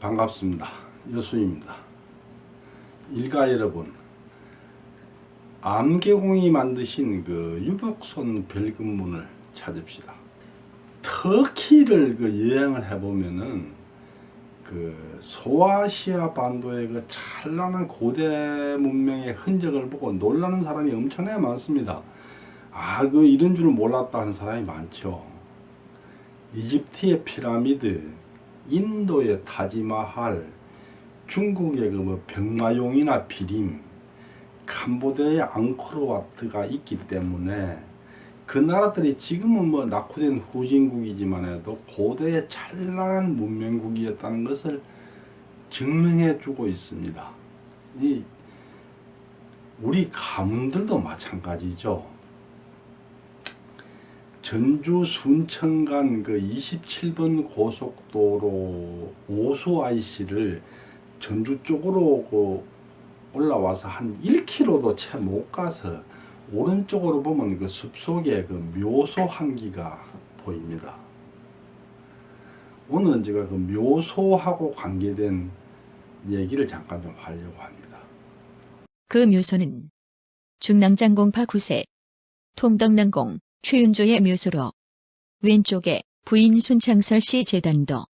반갑습니다. 여수입니다. 일가 여러분, 암개공이 만드신 그 유복손 별금문을 찾읍시다. 터키를 그 여행을 해보면은 그 소아시아 반도의 그 찬란한 고대 문명의 흔적을 보고 놀라는 사람이 엄청나게 많습니다. 아, 그 이런 줄 몰랐다 하는 사람이 많죠. 이집트의 피라미드, 인도의 타지마할, 중국의 그뭐 병마용이나 비림, 캄보디아의 앙코르와트가 있기 때문에 그 나라들이 지금은 뭐 낙후된 후진국이지만 해도 고대의 찬란한 문명국이었다는 것을 증명해 주고 있습니다. 이 우리 가문들도 마찬가지죠. 전주 순천 간 그 27번 고속도로 오수 IC를 전주 쪽으로 그 올라와서 한 1km도 채 못 가서 오른쪽으로 보면 그 숲속에 그 묘소 한기가 보입니다. 오늘은 제가 그 묘소하고 관계된 얘기를 잠깐 좀 하려고 합니다. 그 묘소는 중랑장공파 9세 통덕난공 최윤조의 묘소로 왼쪽에 부인 순창설 씨 재단도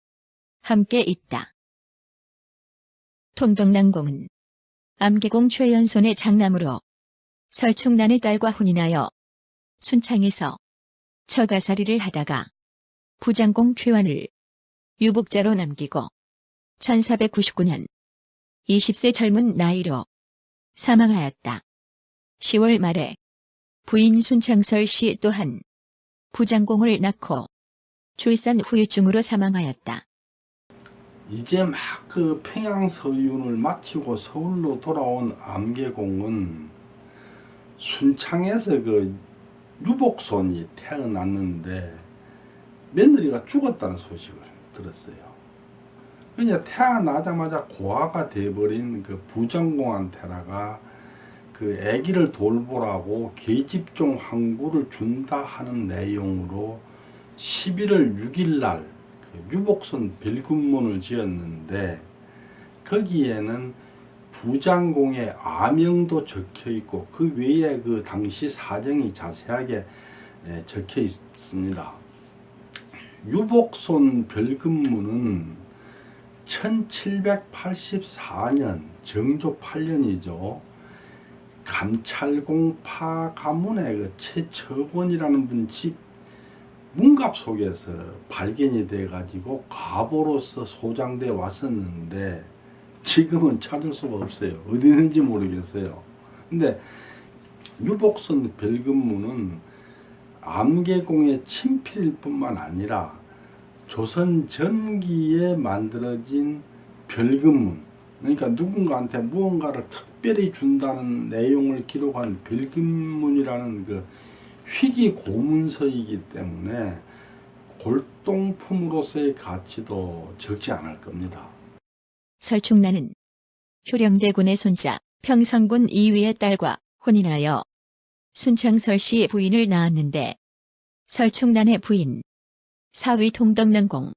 함께 있다. 통덕난공은 암계공 최연손의 장남으로 설충난의 딸과 혼인하여 순창에서 처가살이를 하다가 부장공 최환을 유복자로 남기고 1499년 20세 젊은 나이로 사망하였다. 10월 말에 부인 순창설 씨 또한 부장공을 낳고 출산 후유증으로 사망하였다. 이제 막 그 평양 서윤을 마치고 서울로 돌아온 암계공은 순창에서 그 유복손이 태어났는데 며느리가 죽었다는 소식을 들었어요. 그냥 태어나자마자 고아가 돼버린 그 부정공한 테라가 그 아기를 돌보라고 계집종 항구를 준다 하는 내용으로 11월 6일 날그 유복선 별군문을 지었는데 거기에는 부장공의 아명도 적혀 있고 그 외에 그 당시 사정이 자세하게 예, 적혀 있습니다. 유복손 별근문은 1784년 정조 8년이죠. 감찰공파 가문의 그 최처권이라는 분 집 문갑 속에서 발견이 돼 가지고 과보로서 소장돼 왔었는데 지금은 찾을 수가 없어요. 어디 있는지 모르겠어요. 근데 유복선 별근문은 암계공의 친필일 뿐만 아니라 조선 전기에 만들어진 별근문 그러니까 누군가한테 무언가를 특별히 준다는 내용을 기록한 별근문이라는 그 희귀 고문서이기 때문에 골동품으로서의 가치도 적지 않을 겁니다. 설충난은 효령대군의 손자 평성군 이위의 딸과 혼인하여 순창설 씨 부인을 낳았는데 설충난의 부인 사위 통덕난공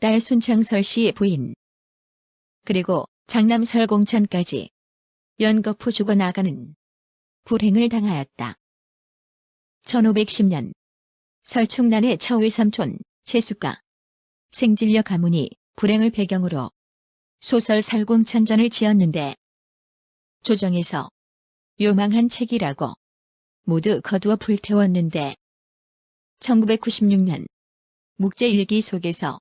딸 순창설 씨 부인 그리고 장남 설공천까지 연거푸 죽어나가는 불행을 당하였다. 1510년 설충난의 처위 삼촌 채수가 생질려 가문이 불행을 배경으로 소설 살공찬전을 지었는데 조정에서 요망한 책이라고 모두 거두어 불태웠는데 1996년 묵제일기 속에서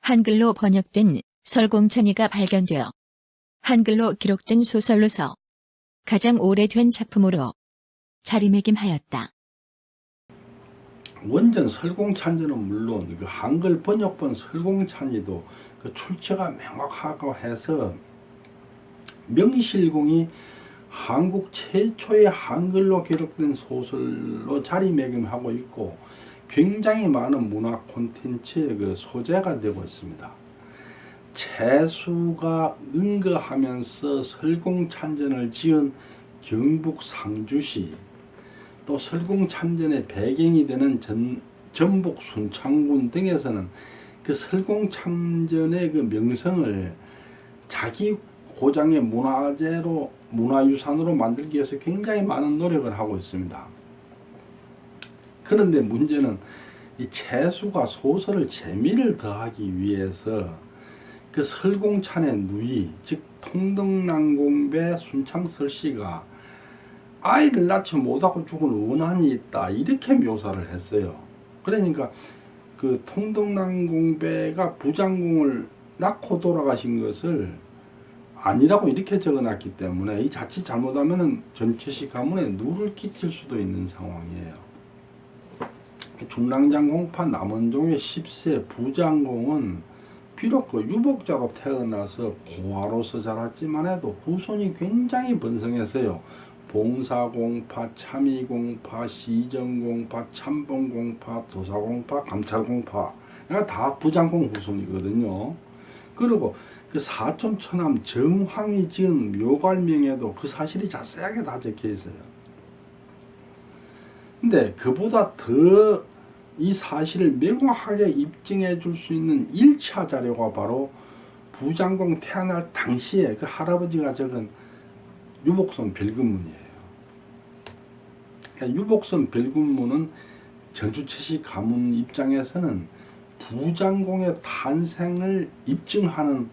한글로 번역된 설공찬이가 발견되어 한글로 기록된 소설로서 가장 오래된 작품으로 자리매김하였다. 원전 설공찬지는 물론 그 한글 번역본 설공찬이도 그 출처가 명확하고 해서 명실공히 한국 최초의 한글로 기록된 소설로 자리매김하고 있고 굉장히 많은 문화 콘텐츠의 그 소재가 되고 있습니다. 채수가 은거하면서 설공찬전을 지은 경북 상주시 또 설공찬전의 배경이 되는 전, 전북 순창군 등에서는 그 설공창전의 그 명성을 자기 고장의 문화재로 문화유산으로 만들기 위해서 굉장히 많은 노력을 하고 있습니다. 그런데 문제는 이 채수가 소설을 재미를 더하기 위해서 그 설공찬의 누이 즉 통덕난공배 순창설씨가 아이를 낳지 못하고 죽은 원한이 있다 이렇게 묘사를 했어요. 그러니까 그 통덕난공배가 부장공을 낳고 돌아가신 것을 아니라고 이렇게 적어놨기 때문에 이 자칫 잘못하면은 전체식 가문에 누를 끼칠 수도 있는 상황이에요. 중랑장공파 남원종의 10세 부장공은 비록 그 유복자로 태어나서 고아로서 자랐지만 해도 후손이 굉장히 번성해서요. 봉사공파, 참의공파, 시정공파, 참봉공파, 도사공파, 감찰공파 가다 부장공 후손이거든요. 그리고 그 사촌 처남 정황이 지은 묘갈명에도 그 사실이 자세하게 다 적혀 있어요. 근데 그보다 더 이 사실을 명확하게 입증해 줄 수 있는 1차 자료가 바로 부장공 태어날 당시에 그 할아버지가 적은 유복선 별근문이에요. 그러니까 유복선 별근문은 전주채식 가문 입장에서는 부장공의 탄생을 입증하는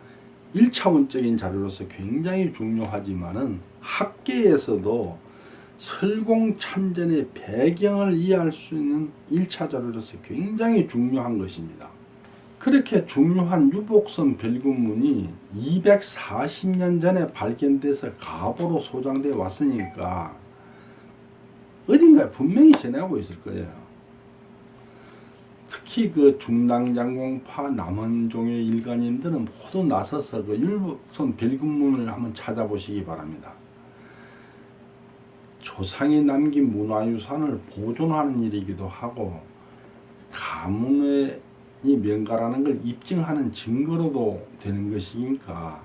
1차원적인 자료로서 굉장히 중요하지만은 학계에서도 설공찬전의 배경을 이해할 수 있는 1차 자료로서 굉장히 중요한 것입니다. 그렇게 중요한 유복선 별군문이 240년 전에 발견돼서 가보로 소장돼 왔으니까 어딘가에 분명히 전해하고 있을 거예요. 특히 그 중랑장공파 남원종의 일가님들은 모두 나서서 그 율복선 별군문을 한번 찾아보시기 바랍니다. 조상이 남긴 문화유산을 보존하는 일이기도 하고 가문의 이 명가라는 걸 입증하는 증거로도 되는 것이니까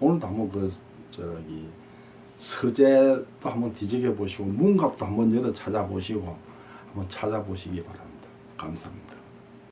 오늘도 한번 그 저기 서재도 한번 뒤적여 보시고 문갑도 한번 열어 찾아보시고 한번 찾아보시기 바랍니다. 감사합니다.